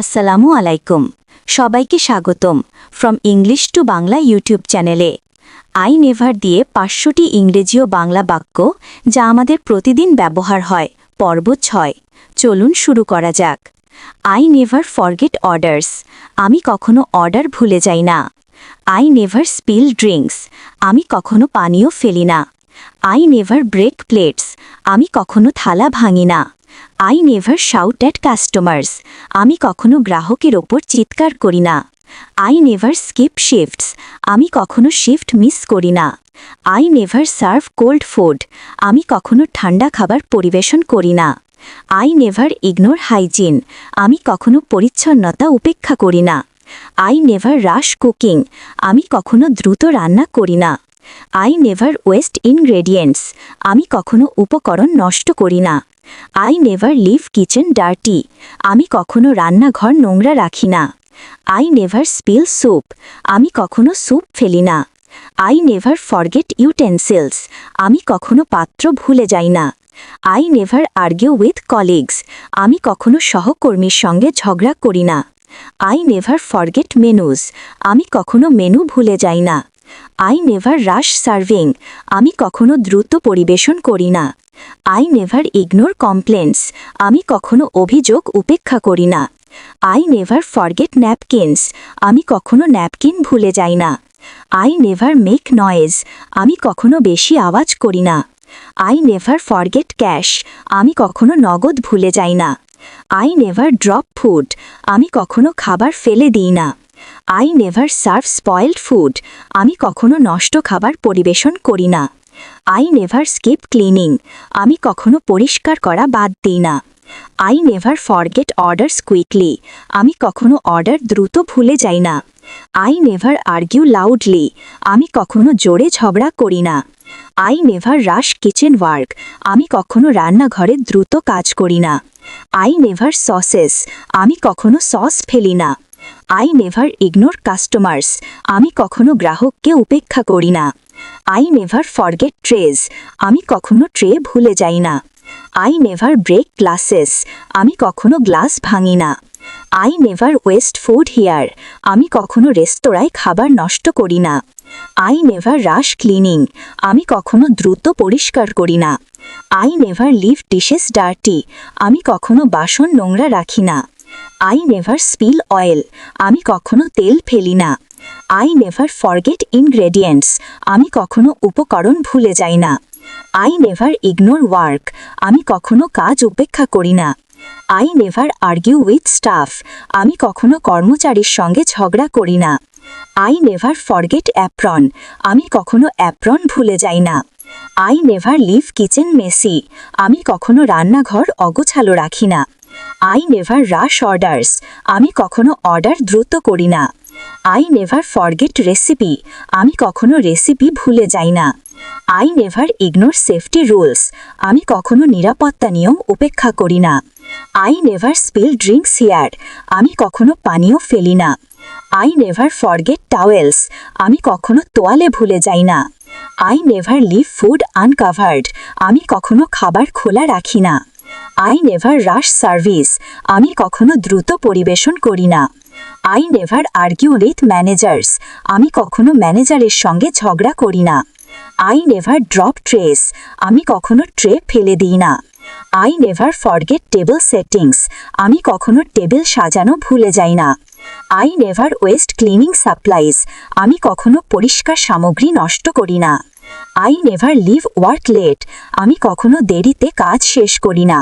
আসসালামু আলাইকুম। সবাইকে স্বাগতম from English to Bangla YouTube চ্যানেলে আই নেভার দিয়ে পাঁচশোটি ইংরেজি ও বাংলা বাক্য যা আমাদের প্রতিদিন ব্যবহার হয়, পর্ব ছয়। চলুন শুরু করা যাক। আই নেভার ফরগেট অর্ডার্স আমি কখনো অর্ডার ভুলে যাই না। আই নেভার স্পিল ড্রিঙ্কস আমি কখনো পানীয় ফেলি না। আই নেভার ব্রেক প্লেটস আমি কখনো থালা ভাঙি না। I never shout at customers আমি কখনো গ্রাহকের ওপর চিৎকার করি না। আই নেভার স্কিপ শিফটস আমি কখনো শিফট মিস করি না। I never serve cold food আমি কখনো ঠান্ডা খাবার পরিবেশন করি না। আই নেভার ইগনোর হাইজিন আমি কখনো পরিচ্ছন্নতা উপেক্ষা করি না। আই নেভার রাশ কুকিং আমি কখনো দ্রুত রান্না করি না। আই নেভার ওয়েস্ট ইনগ্রেডিয়েন্টস আমি কখনো উপকরণ নষ্ট করি না। I never leave kitchen dirty আমি কখনো রান্নাঘর নোংরা রাখি না। আই নেভার স্পিল স্যুপ আমি কখনো স্যুপ ফেলি না। আই নেভার ফরগেট ইউটেন্সিলস আমি কখনো পাত্র ভুলে যাই না। I never argue with colleagues আমি কখনো সহকর্মীর সঙ্গে ঝগড়া করি না। আই নেভার ফরগেট মেনুজ আমি কখনো মেনু ভুলে যাই না। আই নেভার রাশ সার্ভিং আমি কখনো দ্রুত পরিবেশন করি না। আই নেভার ইগনোর কমপ্লেন্টস আমি কখনো অভিযোগ উপেক্ষা করি না। আই নেভার ফরগেট ন্যাপকিনস আমি কখনো ন্যাপকিন ভুলে যাই না। আই নেভার মেক নয়েজ আমি কখনো বেশি আওয়াজ করি না। আই নেভার ফরগেট ক্যাশ আমি কখনো নগদ ভুলে যাই না। আই নেভার ড্রপ ফুড আমি কখনো খাবার ফেলে দিই না। I never serve spoiled food আমি কখনো নষ্ট খাবার পরিবেশন করি না। আই নেভার স্কিপ ক্লিনিং আমি কখনো পরিষ্কার করা বাদ দিই না। I never forget orders quickly আমি কখনো অর্ডার দ্রুত ভুলে যাই না। আই নেভার আর্গিউ লাউডলি আমি কখনো জোরে ঝগড়া করি না। I never rush kitchen work আমি কখনো রান্নাঘরে দ্রুত কাজ করি না। আই নেভার সসেস আমি কখনো সস ফেলি না। I never ignore customers. আমি কখনো গ্রাহককে উপেক্ষা করি না। I never forget trays. আমি কখনো ট্রে ভুলে যাই না। I never break glasses. আমি কখনো গ্লাস ভাঙি না। I never waste food here. আমি কখনো রেস্তোরাঁয় খাবার নষ্ট করি না। I never rush cleaning. আমি কখনো দ্রুত পরিষ্কার করি না। I never leave dishes dirty. আমি কখনো বাসন নোংরা রাখি না। আই নেভার স্পিল অয়েল আমি কখনো তেল ফেলি না। আই নেভার ফরগেট ইনগ্রেডিয়েন্টস আমি কখনো উপকরণ ভুলে যাই না। আই নেভার ইগনোর ওয়ার্ক আমি কখনো কাজ উপেক্ষা করি না। I never argue with staff আমি কখনো কর্মচারীর সঙ্গে ঝগড়া করি না। আই নেভার ফরগেট অ্যাপ্রন আমি কখনো অ্যাপ্রন ভুলে যাই না। I never leave kitchen messy আমি কখনো রান্নাঘর অগোছালো রাখি না। আই নেভার রাশ অর্ডার্স আমি কখনো অর্ডার দ্রুত করি না। আই নেভার ফরগেট রেসিপি আমি কখনো রেসিপি ভুলে যাই না। I never ignore safety rules আমি কখনো নিরাপত্তা নিয়ম উপেক্ষা করি না। I never spill drinks here আমি কখনো পানীয় ফেলি না। আই নেভার ফরগেট টাওয়েলস আমি কখনো তোয়ালে ভুলে যাই না। I never leave food uncovered আমি কখনো খাবার খোলা রাখি না। আই নেভার রাশ সার্ভিস আমি কখনো দ্রুত পরিবেশন করি না। I never argue with managers আমি কখনো ম্যানেজারের সঙ্গে ঝগড়া করি না। আই নেভার ড্রপ ট্রেস আমি কখনো ট্রে ফেলে দিই না। I never forget table settings আমি কখনো টেবিল সাজানো ভুলে যাই না। I never waste cleaning supplies আমি কখনো পরিষ্কার সামগ্রী নষ্ট করি না। I never leave work late আমি কখনো দেরিতে কাজ শেষ করি না।